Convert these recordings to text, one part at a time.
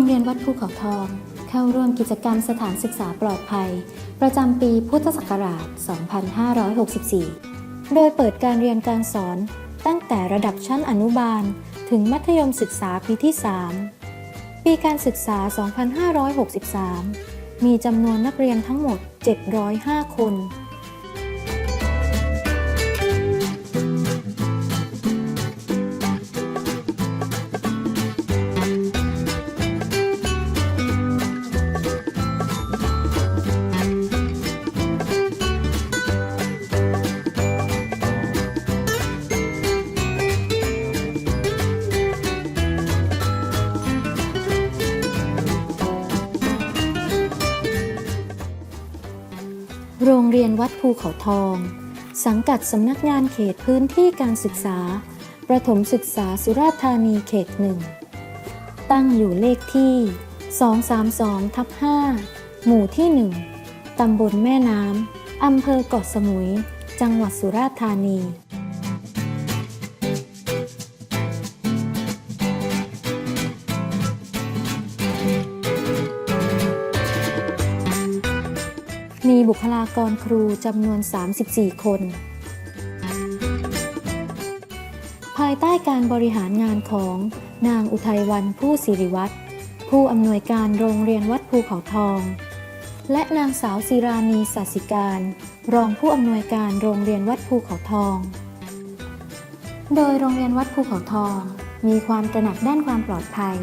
งเรียนวัดภูเขาทอง เข้าร่วมกิจกรรมสถานศึกษาปลอดภัย ประจำปีพุทธศักราช 2564 โดยเปิดการเรียนการสอนตั้งแต่ระดับชั้นอนุบาล ถึงมัธยมศึกษาปีที่ 3 ปีการศึกษา 2563 มีจำนวนนักเรียนทั้งหมด 705 คน ภูเขาทอง สังกัดสำนักงานเขตพื้นที่การศึกษา ประถมศึกษาสุราษฎร์ธานีเขตหนึ่ง ตั้งอยู่เลขที่ 232ทับ5หมู่ที่ 1ตำบลแม่น้ำอำเภอเกาะสมุย จังหวัดสุราษฎร์ธานี มีบุคลากรครูจำนวน 34 คน ภายใต้การบริหารงานของนางอุทัยวันผู้สิริวัตรผู้อำนวยการโรงเรียนวัดภูเขาทอง และนางสาวศิรานีสัสิการ รองผู้อำนวยการโรงเรียนวัดภูเขาทอง โดยโรงเรียนวัดภูเขาทอง มีความตระหนักด้านความปลอดภัย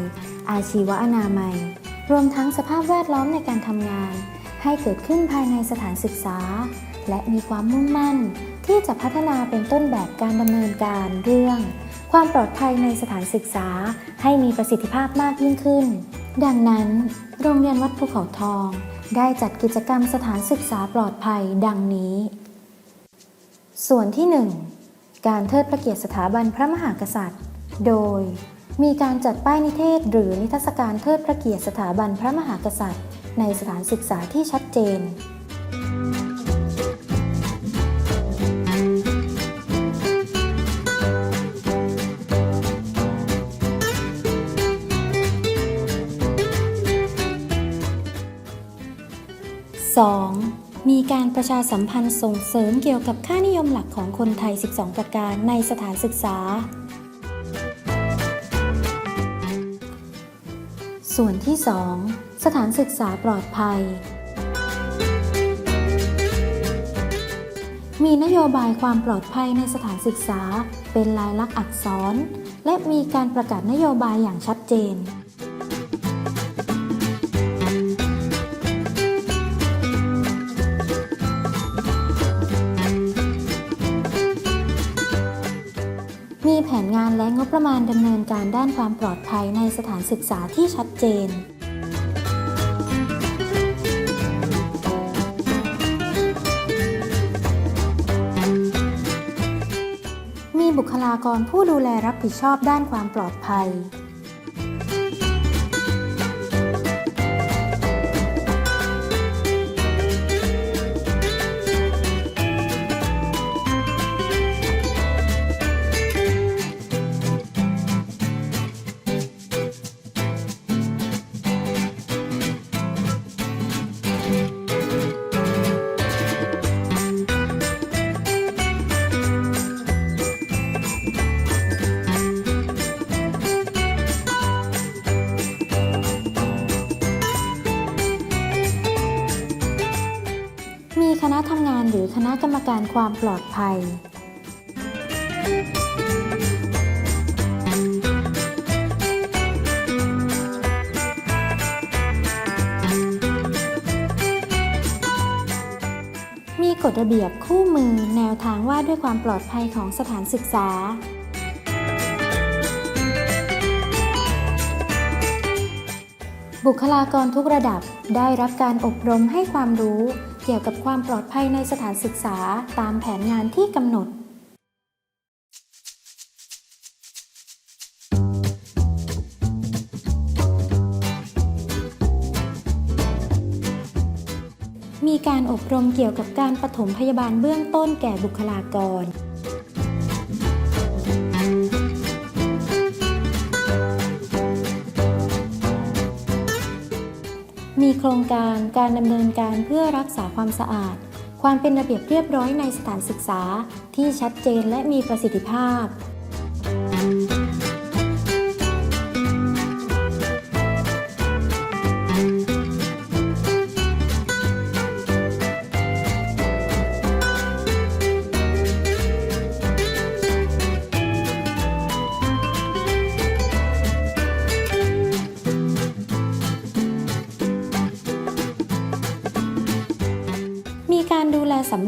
อาชีวอนามัย รวมทั้งสภาพแวดล้อมในการทำงาน ให้เกิดขึ้นภายในสถานศึกษา และมีความมุ่งมั่น ที่จะพัฒนาเป็นต้นแบบการดำเนินการเรื่อง ความปลอดภัยในสถานศึกษา ให้มีประสิทธิภาพมากยิ่งขึ้น ดังนั้น โรงเรียนวัดภูเขาทอง ได้จัดกิจกรรมสถานศึกษาปลอดภัยดังนี้ ส่วนที่ 1 การเทิดพระเกียรติสถาบันพระมหากษัตริย์ โดยมีการจัดป้ายนิเทศ หรือนิทรรศการเทิดพระเกียรติสถาบันพระมหากษัตริย์ ในสถานศึกษาที่ชัดเจน 2. มีการประชาสัมพันธ์ส่งเสริมเกี่ยวกับค่านิยมหลักของคนไทย 12 ประการในสถานศึกษา ส่วนที่ 2 สถานศึกษาปลอดภัย มีนโยบายความปลอดภัยในสถานศึกษา เป็นลายลักษณ์อักษร และมีการประกาศนโยบายอย่างชัดเจนมีแผนงานและงบประมาณดำเนินการด้านความปลอดภัยในสถานศึกษาที่ชัดเจน ลากรผู้ดูแลรับผิดชอบด้านความปลอดภัย ณะกรรมการความปลอดภัย มีกฎระเบียบคู่มือแนวทางว่าด้วยความปลอดภัยของสถานศึกษาบุคลากรทุกระดับได้รับการอบรมให้ความรู้ เกี่ยวกับความปลอดภัยในสถานศึกษาตามแผนงานที่กำหนดมีการอบรมเกี่ยวกับการปฐมพยาบาลเบื้องต้นแก่บุคลากร โครงการการดำเนินการเพื่อรักษาความสะอาด ความเป็นระเบียบเรียบร้อยในสถานศึกษาที่ชัดเจนและมีประสิทธิภาพ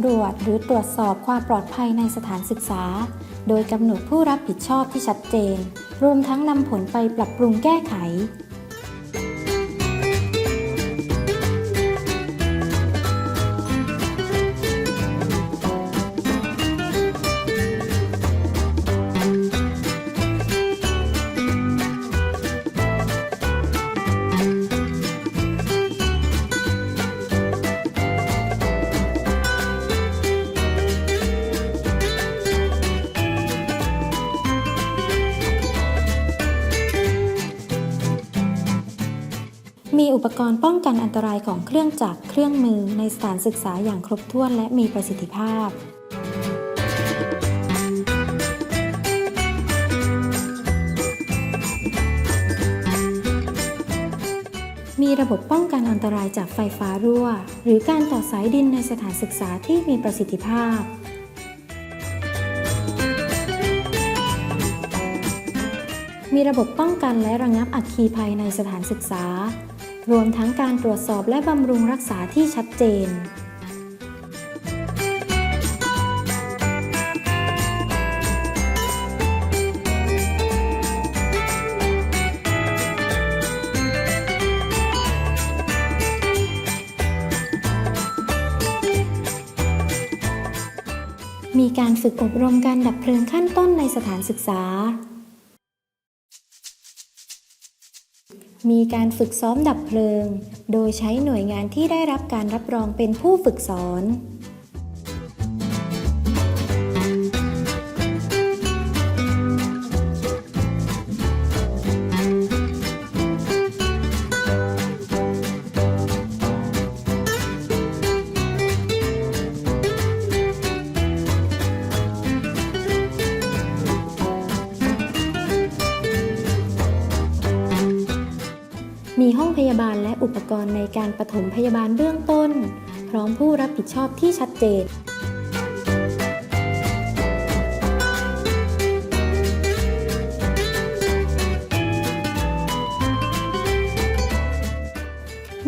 ำรวจหรือตรวจสอบความปลอดภัยในสถานศึกษา โดยกำหนดผู้รับผิดชอบที่ชัดเจน รวมทั้งนำผลไปปรับปรุงแก้ไข มีอุปกรณ์ป้องกันอันตรายของเครื่องจักรเครื่องมือในสถานศึกษาอย่างครบถ้วนและมีประสิทธิภาพ มีระบบป้องกันอันตรายจากไฟฟ้ารั่ว หรือการต่อสายดินในสถานศึกษาที่มีประสิทธิภาพมีระบบป้องกันและระงับอัคคีภัยในสถานศึกษา รวมทั้งการตรวจสอบและบำรุงรักษาที่ชัดเจน มีการฝึกอบรมการดับเพลิงขั้นต้นในสถานศึกษา มีการฝึกซ้อมดับเพลิง โดยใช้หน่วยงานที่ได้รับการรับรองเป็นผู้ฝึกสอน การปฐมพยาบาลเบื้องต้น พร้อมผู้รับผิดชอบที่ชัดเจน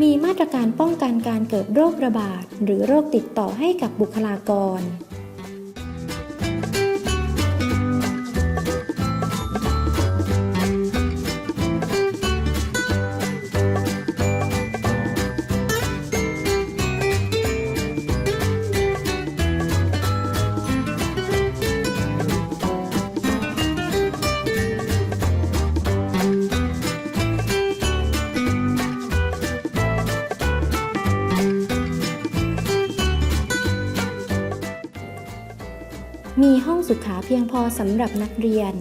มีมาตรการป้องกันการเกิดโรคระบาด หรือโรคติดต่อให้กับบุคลากร เพียงพอสำหรับนักเรียน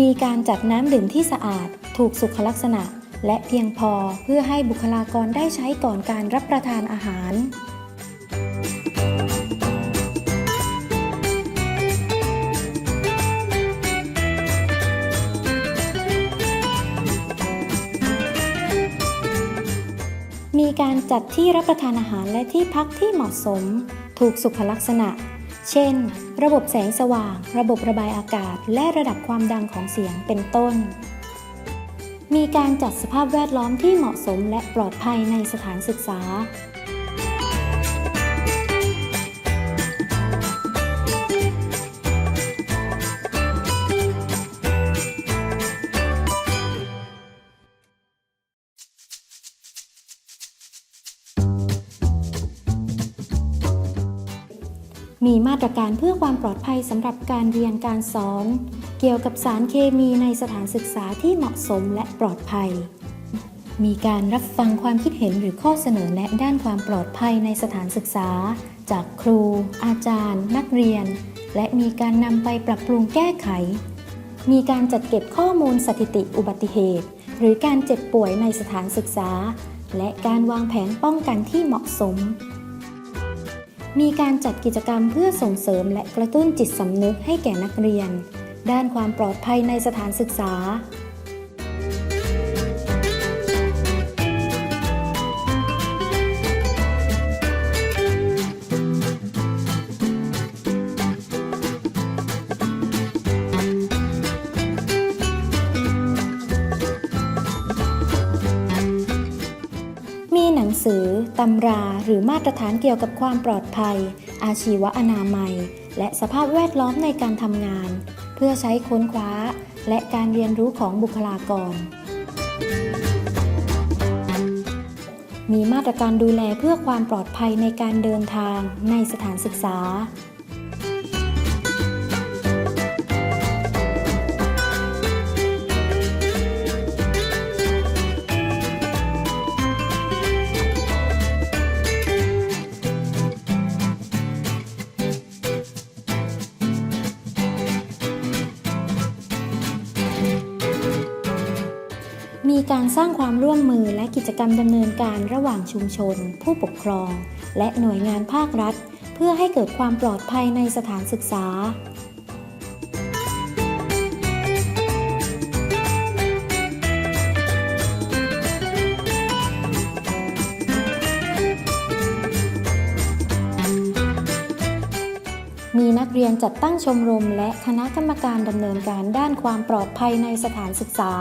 มีการจัดน้ำดื่มที่สะอาด ถูกสุขลักษณะ และเพียงพอเพื่อให้บุคลากรได้ใช้ก่อนการรับประทานอาหาร การจัดที่รับประทานอาหารและที่พักที่เหมาะสม ถูกสุขลักษณะ เช่น ระบบแสงสว่าง ระบบระบายอากาศ และระดับความดังของเสียงเป็นต้น มีการจัดสภาพแวดล้อมที่เหมาะสมและปลอดภัยในสถานศึกษา มีมาตรการเพื่อความปลอดภัยสำหรับการเรียนการสอน เกี่ยวกับสารเคมีในสถานศึกษาที่เหมาะสมและปลอดภัย มีการรับฟังความคิดเห็นหรือข้อเสนอแนะด้านความปลอดภัยในสถานศึกษา จากครู อาจารย์ นักเรียน และมีการนำไปปรับปรุงแก้ไข มีการจัดเก็บข้อมูลสถิติอุบัติเหตุ หรือการเจ็บป่วยในสถานศึกษา และการวางแผนป้องกันที่เหมาะสม มีการจัดกิจกรรมเพื่อส่งเสริมและกระตุ้นจิตสำนึกให้แก่นักเรียน ด้านความปลอดภัยในสถานศึกษา ตำราหรือมาตรฐานเกี่ยวกับความปลอดภัย อาชีวอนามัย และสภาพแวดล้อมในการทำงาน เพื่อใช้ค้นคว้า และการเรียนรู้ของบุคลากร มีมาตรการดูแลเพื่อความปลอดภัยในการเดินทางในสถานศึกษา มีการสร้างความร่วมมือและกิจกรรมดำเนินการระหว่างชุมชน ผู้ปกครอง และหน่วยงานภาครัฐ เพื่อให้เกิดความปลอดภัยในสถานศึกษามีนักเรียนจัดตั้งชมรมและคณะกรรมการดำเนินการด้านความปลอดภัยในสถานศึกษา